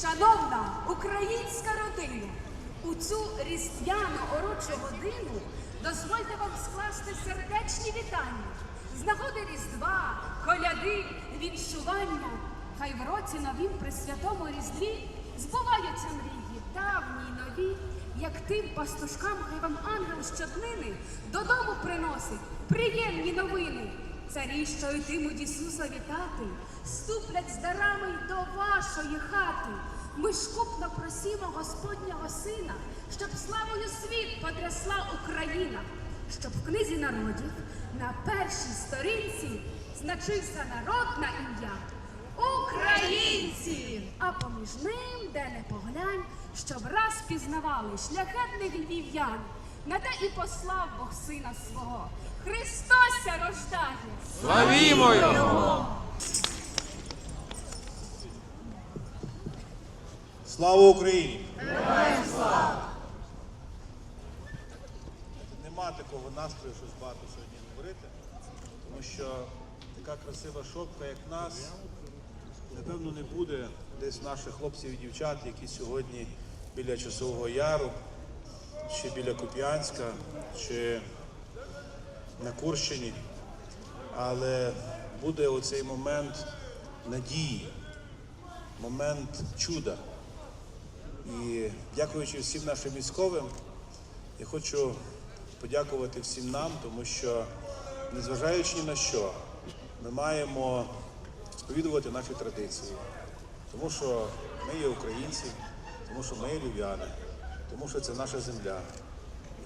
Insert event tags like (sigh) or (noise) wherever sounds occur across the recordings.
Шановна українська родина, у цю різдвяну орочу годину дозвольте вам скласти сердечні вітання з нагоди Різдва, коляди, віншування. Хай в році новім при святому Різдві збуваються мрії, давні й нові, як тим пастушкам, хай вам ангел щоднини додому приносить приємні новини. Царі, що йтимуть Ісуса вітати, ступлять з дарами й до вашої хати. Ми ж купно просімо Господнього Сина, щоб славою світ потрясла Україна, щоб в книзі народів на першій сторінці значився народ на ім'я Українці. А поміж ним, де не поглянь, щоб раз пізнавали шляхетних львів'ян. На те і послав Бог сина свого. Христося рождає. Славімо його! Слава Україні! Героям слава! Нема такого настрою, щось багато сьогодні говорити, тому що така красива шопка, як нас, напевно, не буде десь наших хлопців і дівчат, які сьогодні біля Часового Яру, чи біля Куп'янська, чи на Курщині. Але буде оцей момент надії, момент чуда. І дякуючи всім нашим військовим, я хочу подякувати всім нам, тому що, незважаючи ні на що, ми маємо сповідувати наші традиції, тому що ми є українці, тому що ми є львів'яни, тому що це наша земля.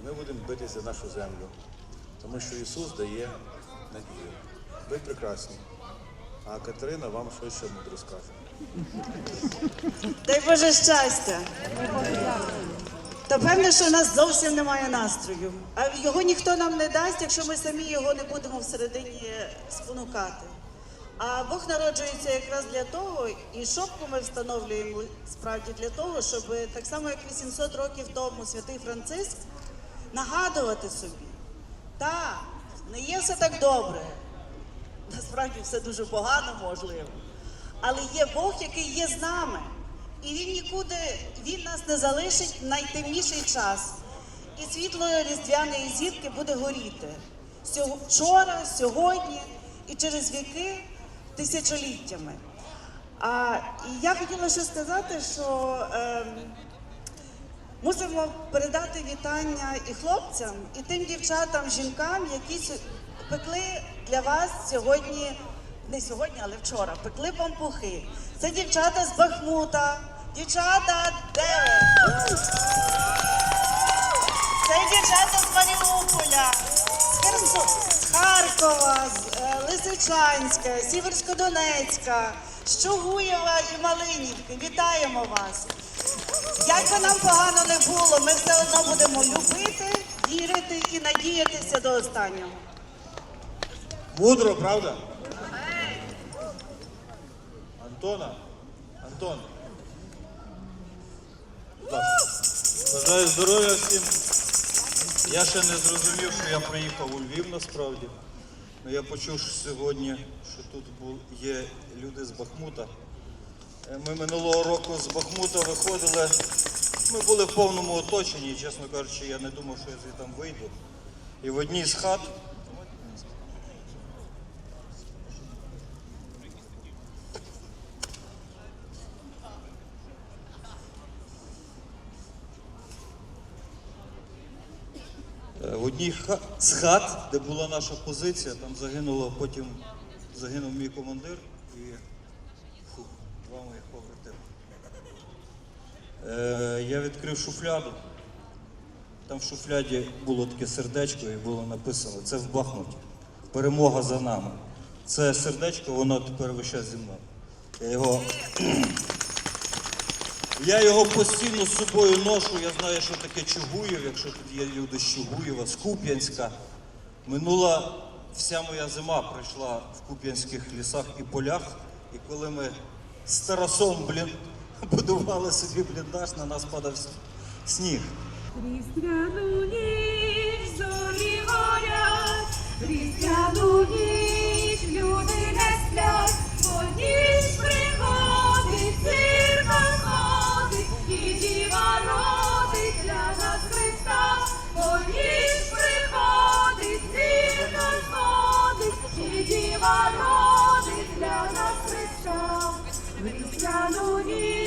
І ми будемо битися за нашу землю, тому що Ісус дає надію. Ви прекрасні. А Катерина вам щось ще мудро скаже. Дай Боже щастя. Та певне, що у нас зовсім немає настрою. А його ніхто нам не дасть, якщо ми самі його не будемо всередині спонукати. А Бог народжується якраз для того, і шопку ми встановлюємо справді для того, щоб так само, як 800 років тому святий Франциск, нагадувати собі, так, не є все так добре. Насправді все дуже погано, можливо. Але є Бог, який є з нами. І він нікуди, він нас не залишить в найтемніший час. І світло різдвяної зірки буде горіти. Вчора, сьогодні і через віки тисячоліттями. А, і я хотіла ще сказати, що ем, мусимо передати вітання і хлопцям, і тим дівчатам, жінкам, які пекли для вас сьогодні, не сьогодні, але вчора, пекли пампухи. Це дівчата з Бахмута. Дівчата, де? Це дівчата з Маріуполя, з Херсу, Харкова, з е, Лисичанська, Сіверсько-Донецька, з Чугуєва і Малинівки. Вітаємо вас! Як би нам погано не було, ми все одно будемо любити, вірити і надіятися до останнього. Мудро, правда? Антона? Антон. Бажаю здоров'я всім. Я ще не зрозумів, що я приїхав у Львів насправді. Ну, Я почув що сьогодні, що тут є люди з Бахмута. Е, Ми минулого року з Бахмута виходили. Ми були в повному оточенні, чесно кажучи, я не думав, що я звідти вийду. І в одній з хат Е, В одній з хат, де була наша позиція, там загинуло, потім загинув мій командир і два моїх. Е, я відкрив шуфляду. Там в шуфляді було таке сердечко і було написано це в Бахмуті. Перемога за нами. Це сердечко, воно тепер час зі мною. Я його (clears throat) я його постійно з собою ношу. Я знаю, що таке Чугуїв, якщо тут є люди з Чугуєва, з Куп'янська. Минула вся моя зима пройшла в Куп'янських лісах і полях. І коли ми з Тарасом блін, будували собі бліндаж, на нас падав сніг. Різдвяну ніч зорі горять, різдвяну ніч люди не сплять, бо ніч приходить, зірка сходить, і діва родить для нас Христа, бо ніч приходить, зірка сходить, і діва родить для нас Христа, різдвяну ніч.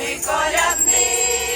ми колядник.